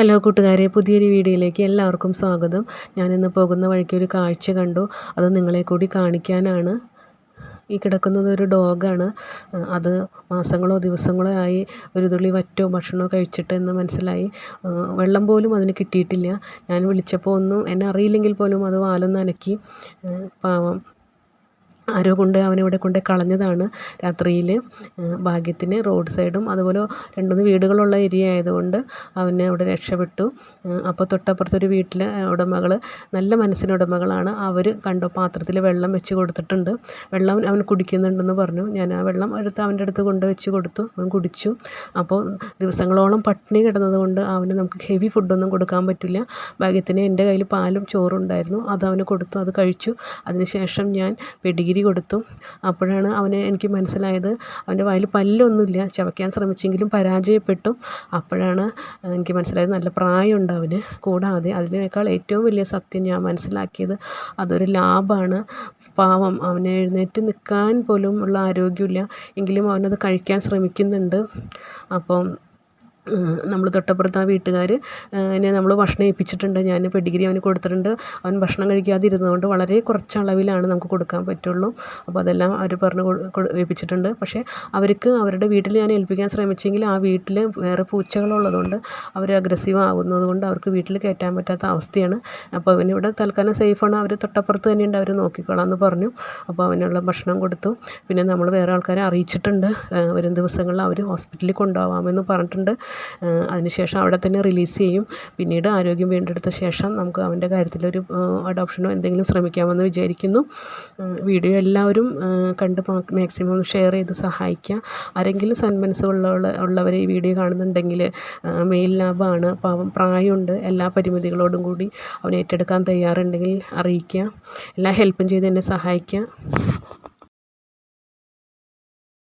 Hello കൂട്ടുകാരെ പുതിയൊരു വീഡിയോയിലേക്ക് എല്ലാവർക്കും സ്വാഗതം. ഞാനിന്ന് പോകുന്ന വഴിക്ക് ഒരു കാഴ്ച കണ്ടു. അത് നിങ്ങളെ കൂടി കാണിക്കാനാണ്. ഈ കിടക്കുന്നത് ഒരു ഡോഗാണ്. അത് മാസങ്ങളോ ദിവസങ്ങളോ ആയി ഒരു തുള്ളി വറ്റോ ഭക്ഷണമോ കഴിച്ചിട്ട് എന്ന് മനസ്സിലായി. വെള്ളം പോലും അതിന് കിട്ടിയിട്ടില്ല. ഞാൻ വിളിച്ചപ്പോൾ ഒന്നും എന്നെ അറിയില്ലെങ്കിൽ പോലും അത് വാലൊന്ന് അനക്കി. പാവം. ആരോ കൊണ്ട് അവനിവിടെ കൊണ്ട് കളഞ്ഞതാണ് രാത്രിയിൽ ഭാഗ്യത്തിന് റോഡ് സൈഡും അതുപോലെ രണ്ട് മൂന്ന് വീടുകളുള്ള ഏരിയ ആയതുകൊണ്ട് അവനെ അവിടെ രക്ഷപ്പെട്ടു. അപ്പോൾ തൊട്ടപ്പുറത്തൊരു വീട്ടിലെ ഉടമകൾ നല്ല മനസ്സിന് ഉടമകളാണ്. അവർ കണ്ടു പാത്രത്തിൽ വെള്ളം വെച്ച് കൊടുത്തിട്ടുണ്ട്. വെള്ളം അവൻ കുടിക്കുന്നുണ്ടെന്ന് പറഞ്ഞു. ഞാൻ ആ വെള്ളം എടുത്ത് അവന്റെ അടുത്ത് കൊണ്ട് വെച്ച് കൊടുത്തു. അവൻ കുടിച്ചു. അപ്പോൾ ദിവസങ്ങളോളം പട്ടിണി കിടന്നതുകൊണ്ട് അവന് നമുക്ക് ഹെവി ഫുഡൊന്നും കൊടുക്കാൻ പറ്റില്ല. ഭാഗ്യത്തിന് എന്റെ കയ്യിൽ പാലും ചോറും ഉണ്ടായിരുന്നു. അത് അവന് കൊടുത്തു അത് കഴിച്ചു. അതിനുശേഷം ഞാൻ പെഡിഗിരി കൊടുത്തു. അപ്പോഴാണ് അവന് എനിക്ക് മനസ്സിലായത്. അവന്റെ വായിൽ പല്ലൊന്നുമില്ല. ചവയ്ക്കാൻ ശ്രമിച്ചെങ്കിലും പരാജയപ്പെട്ടു. അപ്പോഴാണ് എനിക്ക് മനസ്സിലായത് നല്ല പ്രായമുണ്ട് അവന്. കൂടാതെ അതിനേക്കാൾ ഏറ്റവും വലിയ സത്യം ഞാൻ മനസ്സിലാക്കിയത് അതൊരു ലാഭമാണ് പാവം അവന് എഴുന്നേറ്റ് നിൽക്കാൻ പോലും ഉള്ള ആരോഗ്യമില്ല. എങ്കിലും അവനത് കഴിക്കാൻ ശ്രമിക്കുന്നുണ്ട്. അപ്പം നമ്മൾ തൊട്ടപ്പുറത്ത് ആ വീട്ടുകാർ എന്നെ നമ്മൾ ഭക്ഷണം ഏൽപ്പിച്ചിട്ടുണ്ട്. ഞാൻ പെഡിഗ്രി അവന് കൊടുത്തിട്ടുണ്ട്. അവൻ ഭക്ഷണം കഴിക്കാതിരുന്നതുകൊണ്ട് വളരെ കുറച്ച് അളവിലാണ് നമുക്ക് കൊടുക്കാൻ പറ്റുള്ളൂ. അപ്പോൾ അതെല്ലാം അവർ പറഞ്ഞ് ഏൽപ്പിച്ചിട്ടുണ്ട്. പക്ഷേ അവർക്ക് അവരുടെ വീട്ടിൽ ഞാൻ ഏൽപ്പിക്കാൻ ശ്രമിച്ചെങ്കിൽ ആ വീട്ടിൽ വേറെ പൂച്ചകളുള്ളതുകൊണ്ട് അവർ അഗ്രസീവ് ആവുന്നത് കൊണ്ട് അവർക്ക് വീട്ടിൽ കയറ്റാൻ പറ്റാത്ത അവസ്ഥയാണ്. അപ്പോൾ അവനിവിടെ തൽക്കാലം സേഫാണ് അവർ തൊട്ടപ്പുറത്ത് തന്നെയുണ്ട്. അവർ നോക്കിക്കോളാം എന്ന് പറഞ്ഞു. അപ്പോൾ അവനുള്ള ഭക്ഷണം കൊടുത്തു. പിന്നെ നമ്മൾ വേറെ ആൾക്കാരെ അറിയിച്ചിട്ടുണ്ട്. വരും ദിവസങ്ങളിൽ അവർ ഹോസ്പിറ്റലിൽ കൊണ്ടുപോകാമെന്ന് പറഞ്ഞിട്ടുണ്ട്. അതിനുശേഷം അവിടെ തന്നെ റിലീസ് ചെയ്യും. പിന്നീട് ആരോഗ്യം വീണ്ടെടുത്ത ശേഷം നമുക്ക് അവന്റെ കാര്യത്തിലൊരു അഡോപ്ഷനോ എന്തെങ്കിലും ശ്രമിക്കാമെന്ന് വിചാരിക്കുന്നു. വീഡിയോ എല്ലാവരും കണ്ട് മാക്സിമം ഷെയർ ചെയ്ത് സഹായിക്കുക. ആരെങ്കിലും സന്മനസ് ഉള്ള ഉള്ളവർ ഈ വീഡിയോ കാണുന്നുണ്ടെങ്കിൽ മെയിൽ ലാബാണ് പാവം പ്രായമുണ്ട്. എല്ലാ പരിമിതികളോടും കൂടി അവൻ ഏറ്റെടുക്കാൻ തയ്യാറുണ്ടെങ്കിൽ അറിയിക്കുക. എല്ലാ ഹെൽപ്പും ചെയ്ത് എന്നെ സഹായിക്കുക.